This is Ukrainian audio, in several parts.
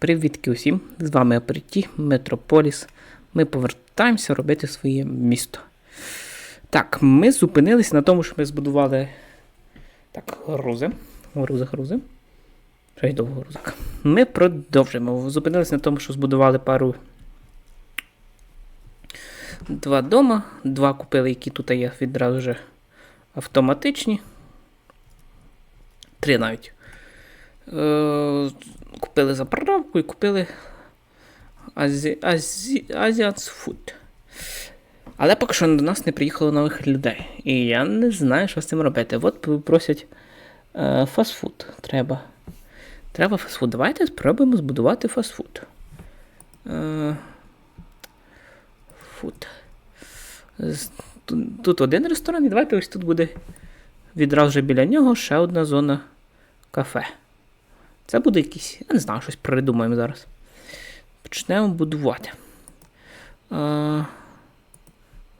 Привітки усім! З вами Аперті, Метрополіс. Ми повертаємося робити своє місто. Так, ми зупинилися на тому, що ми збудували. Так, грузи. Грузи, грузи. Щось довго грузик. Ми продовжуємо. Зупинилися на тому, що збудували пару. Два дома. Два купили, які тут є відразу вже автоматичні. Три навіть. Е, купили заправку і купили Азі... Азі... Food. Але поки що до нас не приїхало нових людей. І я не знаю, що з цим робити. От просять е, фастфуд. Треба. Треба фастфуд. Давайте спробуємо збудувати фастфуд. Е, Тут, тут один ресторан, і давайте ось тут буде відразу біля нього ще одна зона кафе. Це буде якийсь, я не знаю, щось придумаємо зараз. Почнемо будувати. А,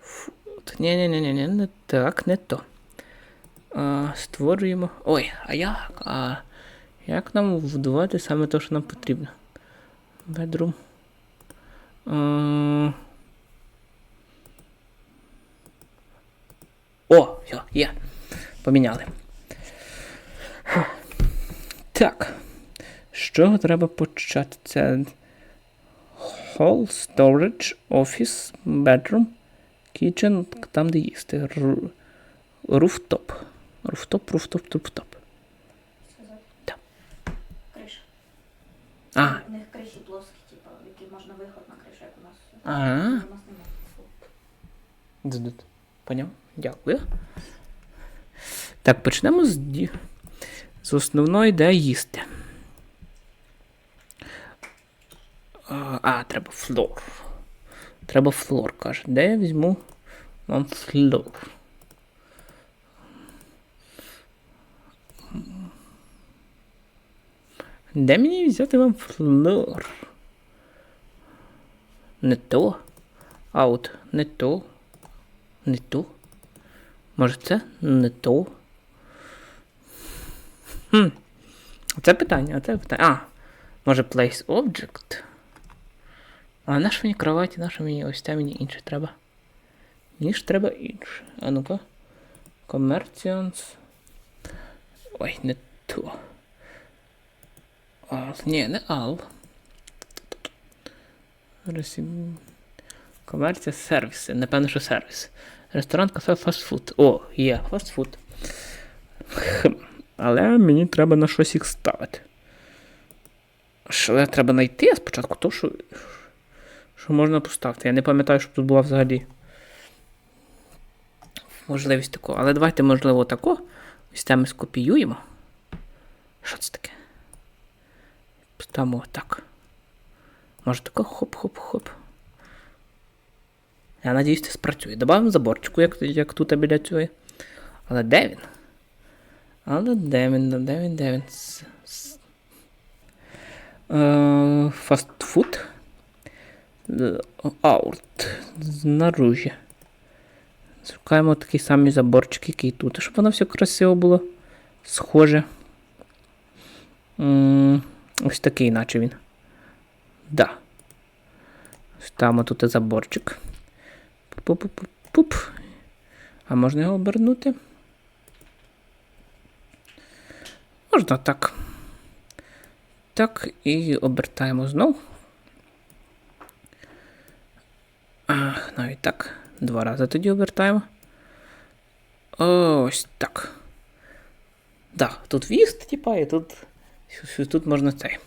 фу, ні, ні, ні, ні, не так, не то. А, створюємо. Ой, а як? А, як нам вбудувати саме те, що нам потрібно? Bedroom. А, О, все, є. Поміняли. Так. З чого треба почати? Це Hall, Storage, Office, Bedroom, Kitchen, там де їсти. Rooftop. Rooftop, rooftop, rooftop. Так. Криша. А, У них криші плоскі, типу, які можна виход на кришу, як у нас. ага. У нас немає. Поняв? Дякую. Так, почнемо з, з основної, де їсти. А, треба флор. Треба флор, каже. Де я візьму вам флор? Де мені взяти вам флор? Не то. А от не то. Не то. Може це не то. Хм. Це питання, це питання. А, може place object. А на що мені кроваті, на що мені ось це мені інше треба? Мені ж треба інше. А ну-ка. Commerciants. Ой, не то. Ал. Ні, не ал. Комерція, сервіси. Напевно, що сервіс. Ресторан, кафе, фастфуд. О, є, фастфуд. Але мені треба на щось їх ставити. Що треба знайти спочатку, то що, що можна поставити. Я не пам'ятаю, щоб тут була взагалі можливість такого. Але давайте, можливо, тако. Ось це ми скопіюємо. Що це таке? Поставимо так. Може тако хоп-хоп-хоп. Я надіюсь, це спрацює. Добавимо заборчику, як, як тут біля цього. Але де він? Але де він? Де він? Де він? Е, Фастфуд. Аут. Знаружі. Шукаємо такий самий заборчик, який тут, щоб воно все красиво було. Схоже. М, Ось такий, наче він. Да. Ставимо тут заборчик. Пуп-пуп-пуп. А можна його обернути? Можна так. Так, і обертаємо знов. Ах, навіть так. Два рази тоді обертаємо. Ось так. Да, тут в'їзд, типа, і тут, тут можна цей.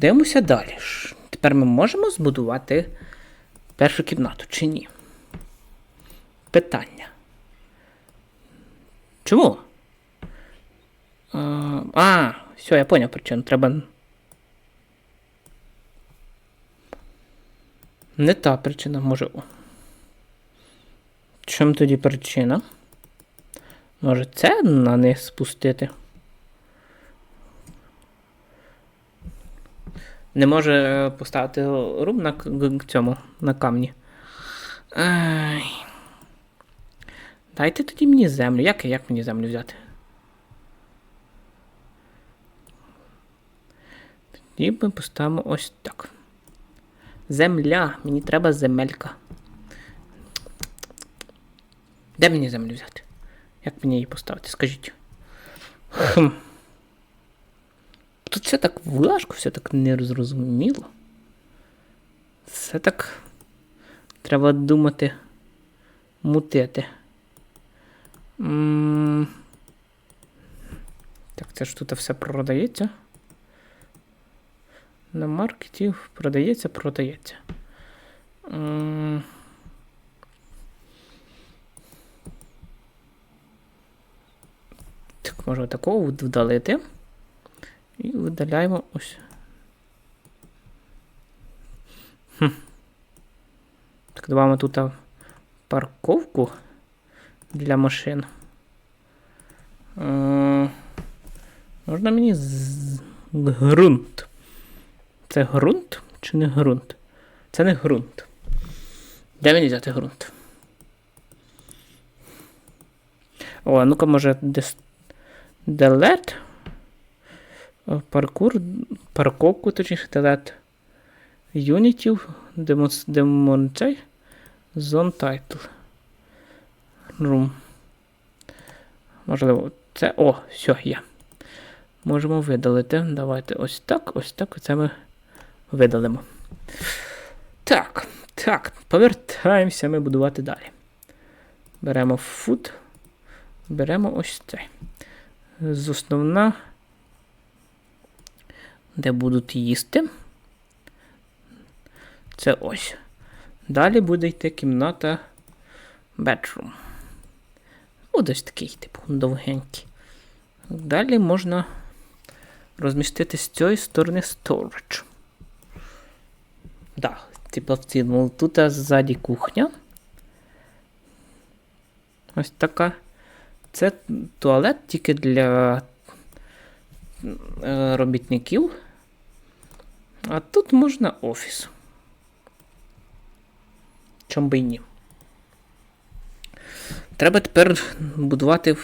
Дивимося далі. Тепер ми можемо збудувати першу кімнату чи ні? Питання. Чому? А, а, все, я поняв причину. Треба. Не та причина, може. Чому тоді причина? Може це на низ спустити? Не може е, поставити руб на цьому, на камні. Ай. Дайте тоді мені землю. Як, як мені землю взяти? І ми поставимо ось так. Земля. Мені треба земелька. Де мені землю взяти? Як мені її поставити? Скажіть. Тут все так важко, все так незрозуміло. Все так. Треба думати. Мутити. М, Так, це ж тут все продається. На маркеті продається, продається. Так, можна такого вдалити. І видаляємо ось. Хм. Так, додаємо тут парковку для машин. Можна мені з... ґрунт. Це ґрунт чи не ґрунт? Це не ґрунт. Де мені взяти ґрунт? О, а ну-ка, може. Delete. Паркур, парковку, точніше, delete. Юнітів, демонцей, zone title. Можливо, це. О, все, є. Можемо видалити. Давайте ось так, ось так. Це ми видалимо. Так, так, повертаємося ми будувати далі. Беремо food. Беремо ось цей. З основна, де будуть їсти. Це ось. Далі буде йти кімната bedroom. Ось такий, типу, довгенький. Далі можна розмістити з цієї сторони storage. Так, типу в цілому. Тут ззаді кухня. Ось така. Це туалет тільки для е, робітників. А тут можна офіс. Чом би й ні. Треба тепер будувати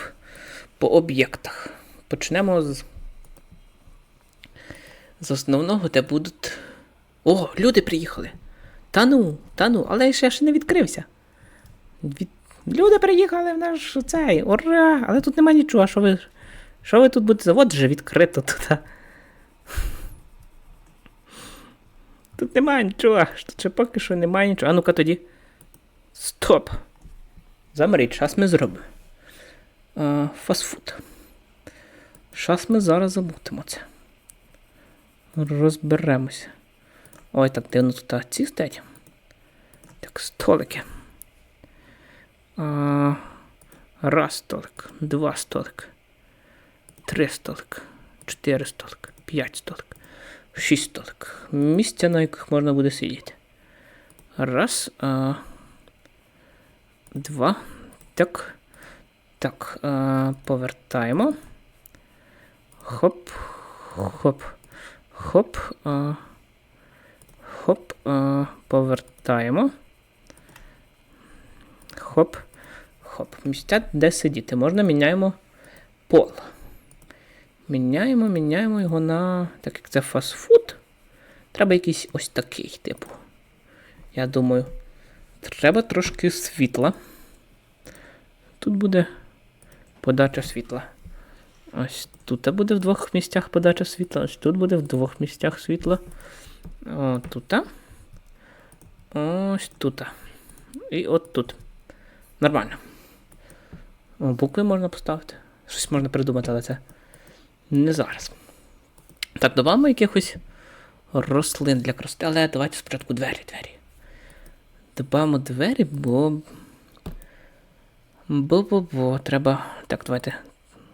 по об'єктах. Почнемо з, з основного, де будуть. О, люди приїхали. Та ну, та ну, але ще ж не відкрився. Від... Люди приїхали в наш цей. Ура! Але тут нема нічого. Що ви, що ви тут будете? От же відкрито тут. Тут немає нічого. Тут ще поки що немає нічого. А ну-ка тоді. Стоп. Замріть, щас ми зробимо. Фастфуд. Щас ми зараз забудемо це. Розберемося. Ой, так дивно тут ці стоять. Так, столики. Раз столик, два столик, три столик, чотири столик, п'ять столик, шість столик. Місця, на яких можна буде сидіти. Раз. А, два. Так. Так. А, повертаємо. Хоп. Хоп. Хоп. А, хоп. Повертаємо. Хоп. Хоп. Місця, де сидіти. Можна міняємо пол. Міняємо, міняємо його на. Так як це фастфуд. Треба якийсь ось такий, типу. Я думаю. Треба трошки світла. Тут буде подача світла. Ось тут буде в двох місцях подача світла. Ось тут буде в двох місцях світла. О, тут. Ось тут. І от тут. Нормально. О, букви можна поставити. Щось можна придумати, але це не зараз. Так, додамо якихось рослин для краси. Але давайте спочатку двері, двері. Додамо двері, бо. Бо-бо-бо, треба. Так, давайте.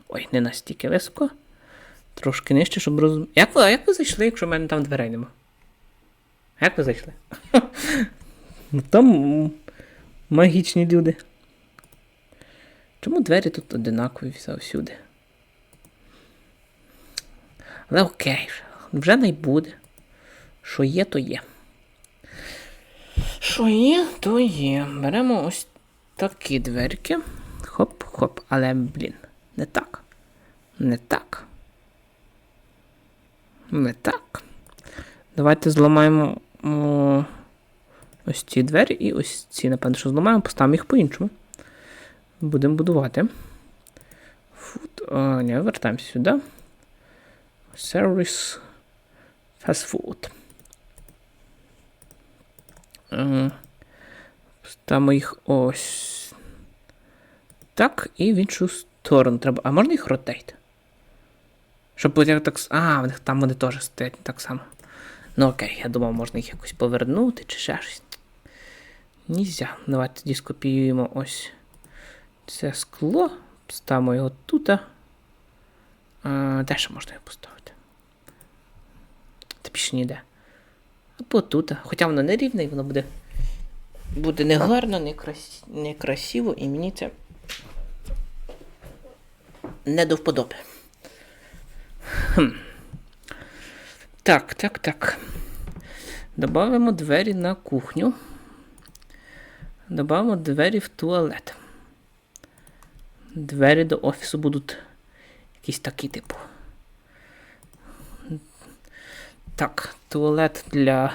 Ой, не настільки високо. Трошки нижче, щоб роз... Як ви, як ви зайшли, якщо в мене там дверей нема? Як ви зайшли? Ну там магічні люди. Чому двері тут одинакові всюди? Але окей, вже не буде. Що є, то є. Що є, то є. Беремо ось такі дверки. Хоп-хоп. Але, блін, не так. Не так. Не так. Давайте зламаємо о, ось ці двері і ось ці, напевно, що зламаємо, поставимо їх по-іншому. Будемо будувати. Food. А, ні, вертаємося сюди. Service. Fast food. Е, Ставимо їх ось. Так, і в іншу сторону треба. А можна їх ротейт? Щоб потім так. А, там вони теж стоять так само. Ну окей, я думав, можна їх якось повернути чи ще щось. Нельзя. Давайте тоді скопіюємо ось це скло. Ставимо його тут. А, де ще можна його поставити? Та більше ніде. Або тут. Хоча воно не рівне, і воно буде. Буде не гарно, не, крас... не красиво, і мені це не до вподоби. Хм. Так, так, так. Добавимо двері на кухню. Добавимо двері в туалет. Двері до офісу будуть якісь такі, типу. Так, туалет для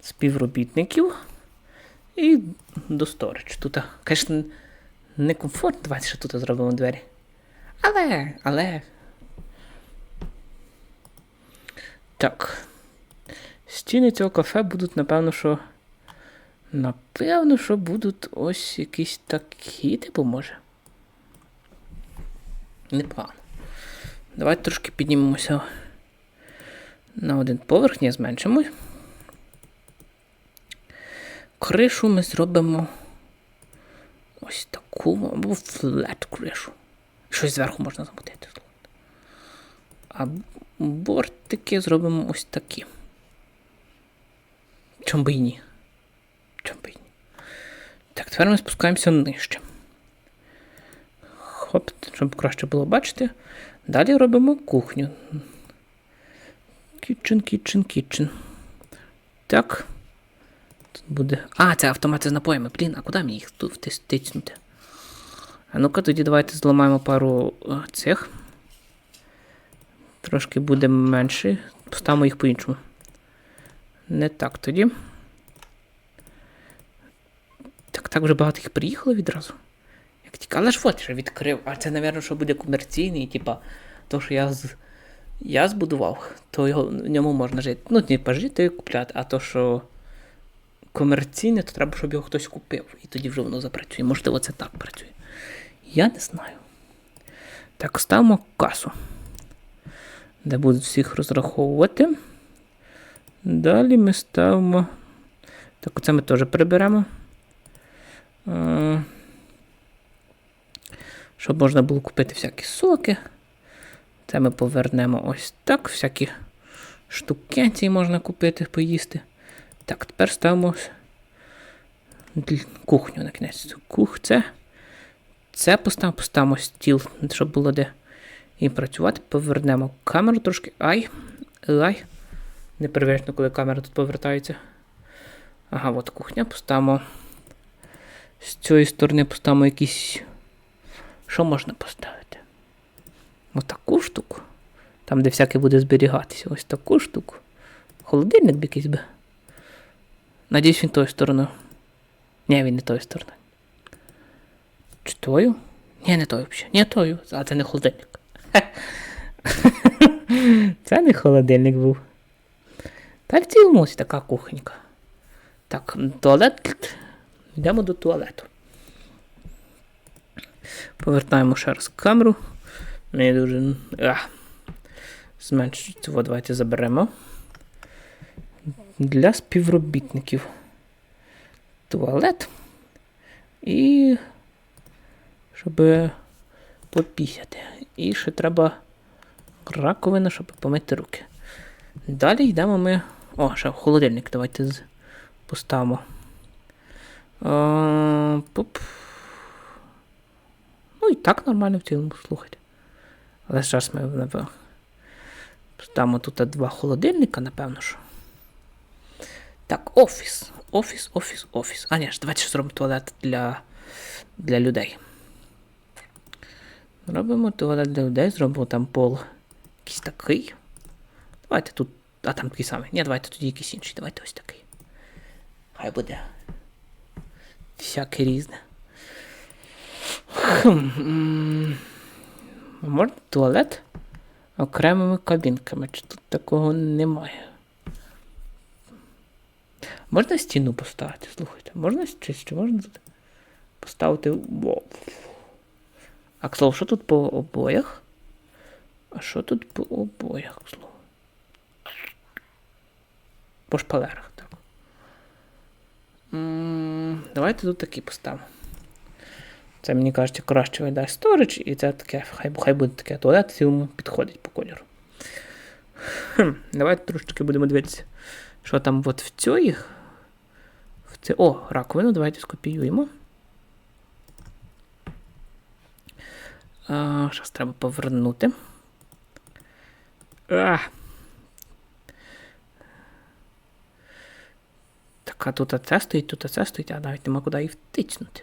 співробітників. І до сторіч. Тут, звісно, не комфортно. Давайте ще тут зробимо двері. Але, але. Так. Стіни цього кафе будуть, напевно, що. Напевно, що будуть ось якісь такі, типу, може. Непогано. Давайте трошки піднімемося на один поверх, ні, зменшимо. Кришу ми зробимо ось таку, або флет кришу. Щось зверху можна замутити. А бортики зробимо ось такі. Чом би і ні? Чом би і ні? Так, тепер ми спускаємося нижче. Хоп, щоб краще було бачити. Далі робимо кухню. Кітчен, кітчен, кітчен. Так. Тут буде. А, це автомати з напоями. Блін, а куди мені їх тут втис- втиснути? А ну-ка тоді давайте зламаємо пару е, цих. Трошки буде менше. Поставимо їх по-іншому. Не так тоді. Так, так вже багато їх приїхало відразу. Як тільки, але ж от вже відкрив. А це, напевно, що буде комерційний, типа, то, що я з. Я збудував, то його, в ньому можна жити. Ну, не пожити і купляти, а то, що комерційне, то треба, щоб його хтось купив. І тоді вже воно запрацює. Можливо, це так працює. Я не знаю. Так, ставимо касу, де будуть всіх розраховувати. Далі ми ставимо. Так, оце ми теж приберемо. Щоб можна було купити всякі соки. Це ми повернемо ось так. Всякі штукенці можна купити, поїсти. Так, тепер ставимо кухню на кінець. Кух, це. Це поставимо, поставимо стіл, щоб було де і працювати. Повернемо камеру трошки. Ай. Ай. Непривично, коли камера тут повертається. Ага, от кухня. Поставимо. З цієї сторони поставимо якісь. Що можна поставити? Ось таку штуку. Там, де всяке буде зберігатися. Ось таку штуку. Холодильник б якийсь би. Надіюсь, він тою стороною. Ні, він не тою стороною. Чи тою? Ні, не тою взагалі. Ні, тою. А це не холодильник. Це не холодильник був. Та в цілому ось така кухонька. Так, туалет. Йдемо до туалету. Повертаємо ще раз камеру. Мені дуже. Зменшується. От, давайте заберемо. Для співробітників. Туалет. І. Щоб попісяти. І ще треба раковина, щоб помити руки. Далі йдемо ми. О, ще холодильник. Давайте з... поставимо. А, пуп. Ну і так нормально в цілому, слухайте. Але зараз ми напевно, ставимо тут два холодильника, напевно що. Так, офіс. Офіс, офіс, офіс. А, ні, ж, давайте зробимо туалет для, для людей. Робимо туалет для людей, зробимо там пол якийсь такий. Давайте тут А там такий самий. Ні, давайте тоді якийсь інший. Давайте ось такий. Хай буде. Всяке різне. Хм, Можна туалет окремими кабінками. Чи тут такого немає? Можна стіну поставити, слухайте. Можна чи, чи можна тут поставити. Вау. А к слову, що тут по обоях? А що тут по обоях, к слову? По шпалерах, так. М, Давайте тут такі поставимо. Це, мені кажеться, краще виглядає сторіч, і це таке, хай, хай буде таке туалет, цілому підходить по кольору. Хм, давайте трошечки будемо дивитися, що там от в цій. В це, о, раковину, давайте скопіюємо. Зараз треба повернути. А. Так, а тут це стоїть, тут це стоїть, а навіть нема куди її втиснути.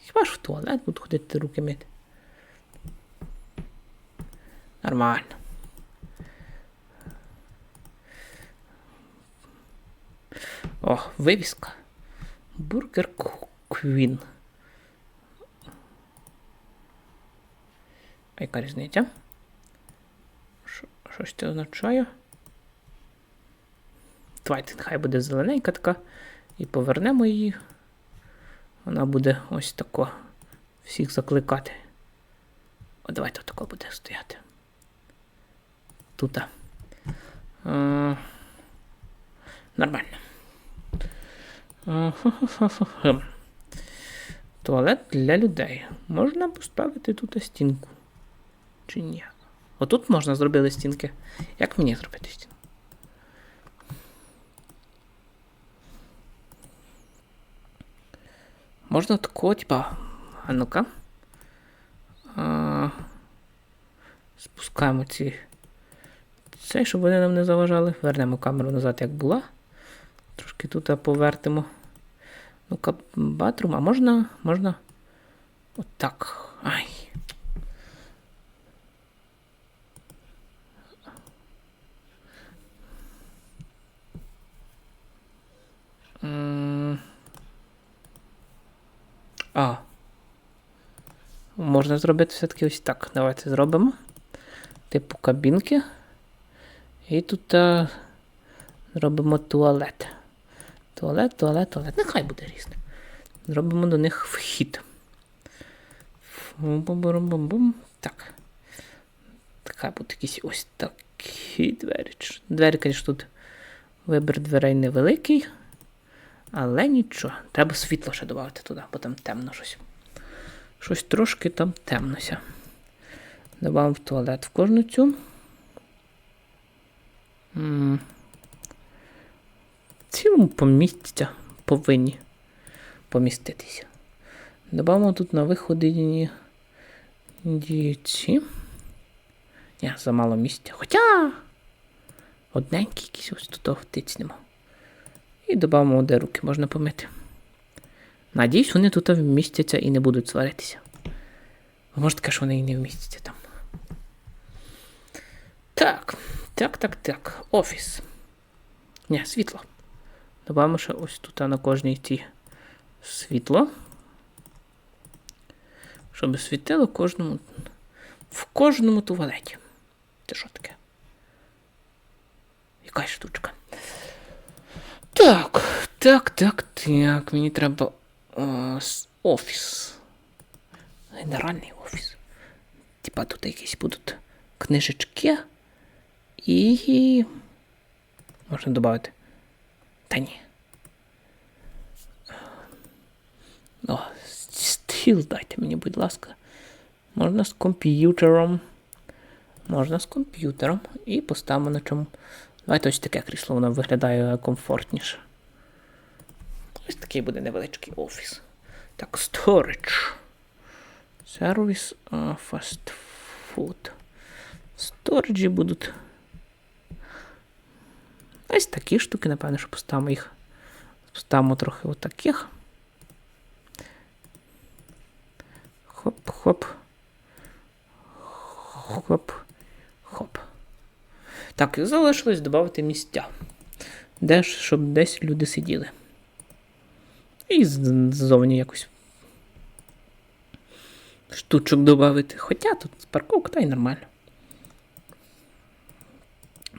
Хіба ж в туалет буду ходити руки мити? Нормально. О, вивіска. Бургер Квін. А яка різниця? Що, щось це означає? Давайте, хай буде зелененька така. І повернемо її. Вона буде ось тако всіх закликати. О, давайте отако буде стояти. Тут. Е, нормально. Туалет для людей. Можна поставити тут стінку. Чи ні? Отут можна зробити стінки. Як мені зробити стінку? Можна такого, типа. А ну-ка. Спускаємо ці. Це, щоб вони нам не заважали. Вернемо камеру назад, як була. Трошки тут повертимо. Ну-ка, батрум, а можна. Можна. Отак. Ай. М, А. Можна зробити все-таки ось так. Давайте зробимо. Типу кабінки. І тут а, зробимо туалет. Туалет, туалет, туалет. Нехай буде різне. Зробимо до них вхід. Бум-бум-бум-бум. Так. Така буде якісь ось такі двері. Двері, звісно, тут вибір дверей невеликий. Але нічого. Треба світло ще додати туди, бо там темно щось. Щось трошки там темнося. Добавимо в туалет в кожну цю. В цілому помістяться, повинні поміститися. Добавимо тут на виході ці. Ні, замало місця. Хоча одненький якийсь ось тут втицнемо. І додамо, де руки можна помити. Надіюсь, вони тут вмістяться і не будуть сваритися. А Може таке, що вони і не вмістяться там. Так, так, так, так. Офіс. Ні, світло. Добавимо ще ось тут на кожній цій світло. Щоб світило кожному. В кожному туалеті. Це що таке? Яка штучка? Так, так, так, так. Мені треба е, офіс. Генеральний офіс. Типа тут якісь будуть книжечки. І. Можна додати. Та ні. О, стіл дайте мені, будь ласка. Можна з комп'ютером. Можна з комп'ютером. І поставимо на чому. Давайте ось таке крісло, воно виглядає комфортніше. Ось такий буде невеличкий офіс. Так, storage. Сервіс fast food. Сториджі будуть. Ось такі штуки, напевно, що поставимо їх. Поставимо трохи отаких. Хоп-хоп. Хоп. Хоп. Так, залишилось додати місця. Де ж, щоб десь люди сиділи. І ззовні якось штучок додати. Хоча тут парковка, та й нормально.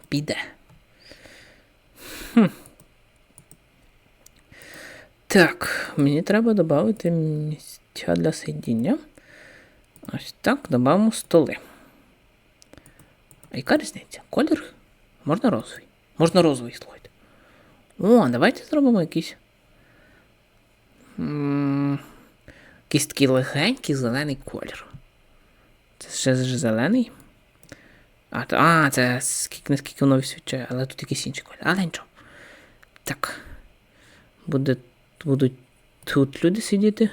Піде. Хм. Так, мені треба додати місця для сидіння. Ось так, додамо столи. Яка різниця? Колір? Можна розовий. Можна розовий, слухайте. О, давайте зробимо якийсь. Якийсь легенький зелений колір. Це ще зелений. А, то, а це скільки наскільки воно відсвічає, але тут якийсь інший колір. Але нічого. Так. Буде, будуть тут люди сидіти.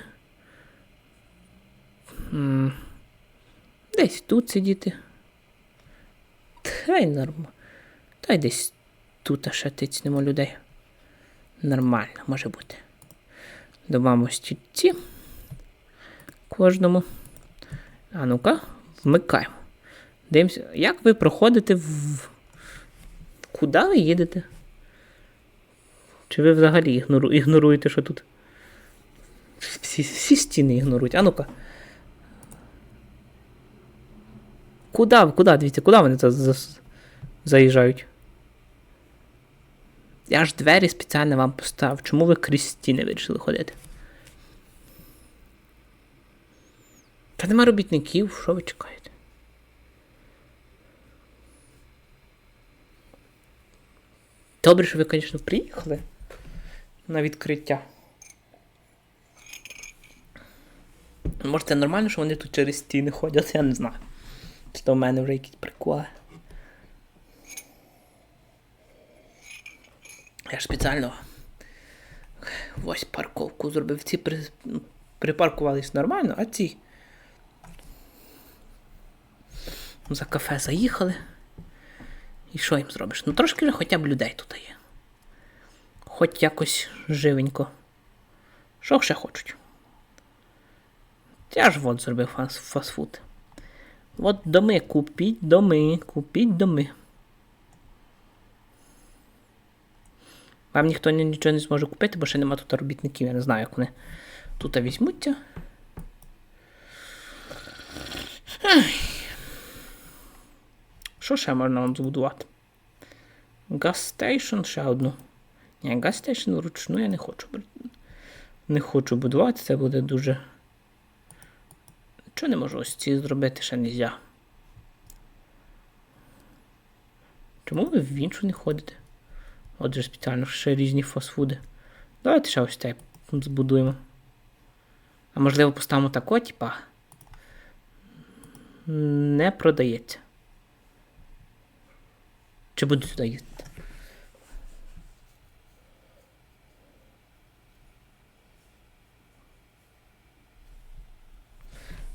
Десь тут сидіти. Та й норм. Та й десь тут ще тицнемо людей. Нормально, може бути. Добавимо стільці кожному. А ну-ка, вмикаємо. Дивимося, як ви проходите в. Куди ви їдете? Чи ви взагалі ігнору... ігноруєте, що тут? Всі, всі стіни ігнорують. А ну-ка. Куда, куди, дивіться, куди вони це за- заїжджають? Я ж двері спеціально вам поставив. Чому ви крізь стіни вирішили ходити? Та нема робітників, що ви чекаєте? Добре, що ви, звісно, приїхали на відкриття. Може, це нормально, що вони тут через стіни ходять, я не знаю. Чи то в мене вже якісь приколи. Я ж спеціально ось парковку зробив. Ці при... ну, припаркувались нормально, а ці за кафе заїхали. І що їм зробиш? Ну трошки вже хоча б людей тут є. Хоч якось живенько. Що ще хочуть? Я ж от зробив фас- фастфуд. От доми, купіть доми, купіть доми. Вам ніхто нічого не зможе купити, бо ще нема тут робітників. Я не знаю, як вони тут візьмуться. Що ще можна вам збудувати? Газстейшн ще одну. Ні, газстейшн вручну я не хочу. Не хочу будувати, це буде дуже. Чого не можу ось ці зробити ще нельзя? Чому ви в іншу не ходите? Отже, спеціально ще різні фастфуди. Давайте ще ось це збудуємо. А можливо поставимо тако, типа. Не продається. Чи буду сюди їздити?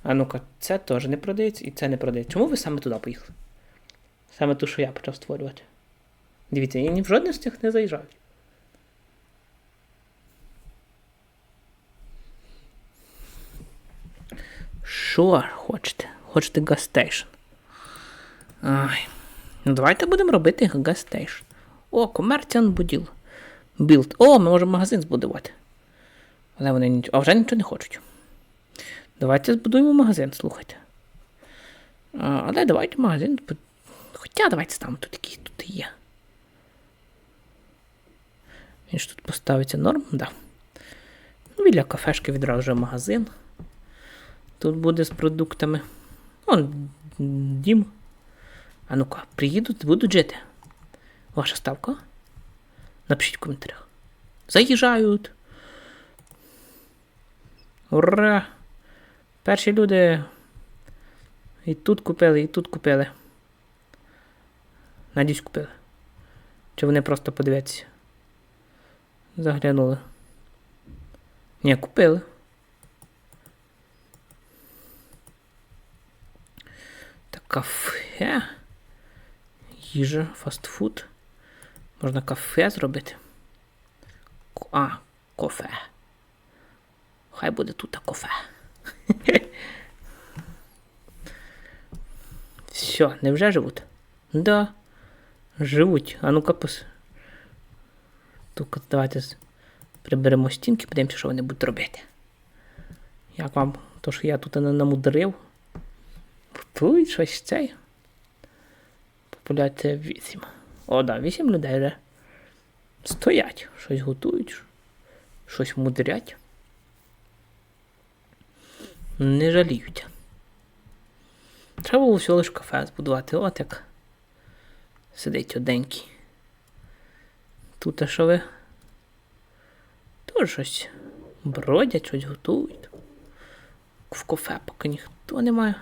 А ну-ка, це теж не продається і це не продається. Чому ви саме туди поїхали? Саме ту, що я почав створювати. Дивіться, і ні в жодних з цих не заїжджають. Що хочете? Хочете газстейшн? Ай. Ну, давайте будемо робити газстейшн. О, комерціон буділ. Білд. О, ми можемо магазин збудувати. Але вони нічого. А вже нічого не хочуть. Давайте збудуємо магазин, слухайте. А, але давайте магазин. Хоча давайте там тут який тут є. Він ж тут поставиться норм, да. Ну, Біля кафешки відразу вже магазин. Тут буде з продуктами. Вон дім. А ну-ка, приїдуть, будуть жити. Ваша ставка? Напишіть в коментарях. Заїжджають. Ура! Перші люди. І тут купили, і тут купили. Надіюсь, купили. Чи вони просто подивляться? Заглянули. Ні, купили. Так, кафе. Їжа, фастфуд. Можна кафе зробити. А, кофе. Хай буде тут кофе. Все, невже живуть? Да. Живуть. А ну-ка пос. Тут давайте приберемо стінки, подивимося, що вони будуть робити. Як вам то, що я тут не намудрив? Тут щось цей. Популяція 8. О, да, 8 людей вже стоять, щось готують, щось мудрять. Не жаліють. Треба було всього лиш кафе збудувати, от як сидить оденький. Тут а що ви? Теж щось бродять, щось готують. В кафе поки ніхто немає.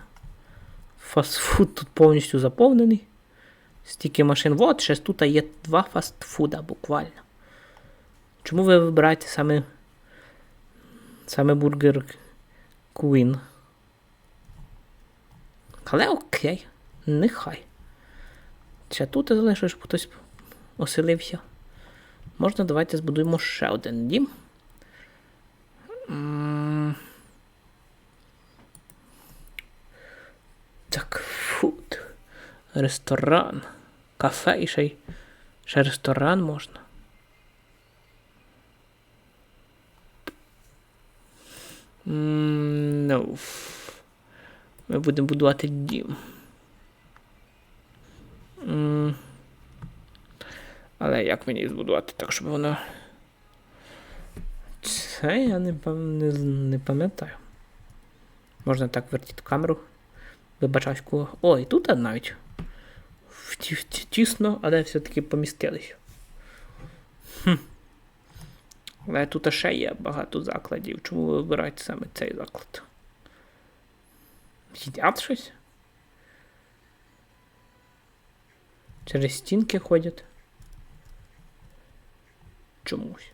Фастфуд тут повністю заповнений. Стільки машин. От, ще тут є два фастфуда буквально. Чому ви вибираєте саме, саме бургер Queen? Але окей, нехай. Ще тут залишиш, щоб хтось оселився. Можна, давайте збудуємо ще один дім. Так, фуд. Ресторан. Кафе і ще й ще ресторан можна. Ну. Ми будемо будувати дім. Але як мені збудувати так, щоб воно. Це я не, не, не пам'ятаю. Можна так вертіти камеру. Вибачаюсь, кого. О, і тут навіть. Тісно, але все-таки помістились. Хм. Але тут ще є багато закладів. Чому ви вибираєте саме цей заклад? Їдять щось? Через стінки ходять. Чомусь.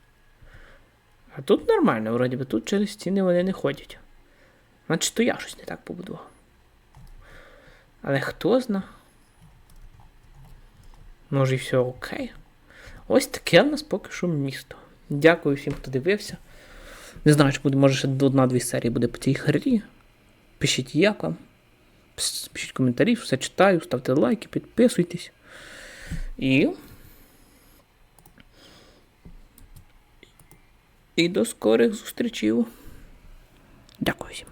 А тут нормально, вроді би, тут через стіни вони не ходять. Значить, то я щось не так побудував. Але хто зна? Може і все окей. Ось таке в нас поки що місто. Дякую всім, хто дивився. Не знаю, чи буде, може ще одна-дві серії буде по цій грі. Пишіть як вам. Пишіть коментарі, все читаю, ставте лайки, підписуйтесь. І. І до скорих зустрічів. Дякую всім.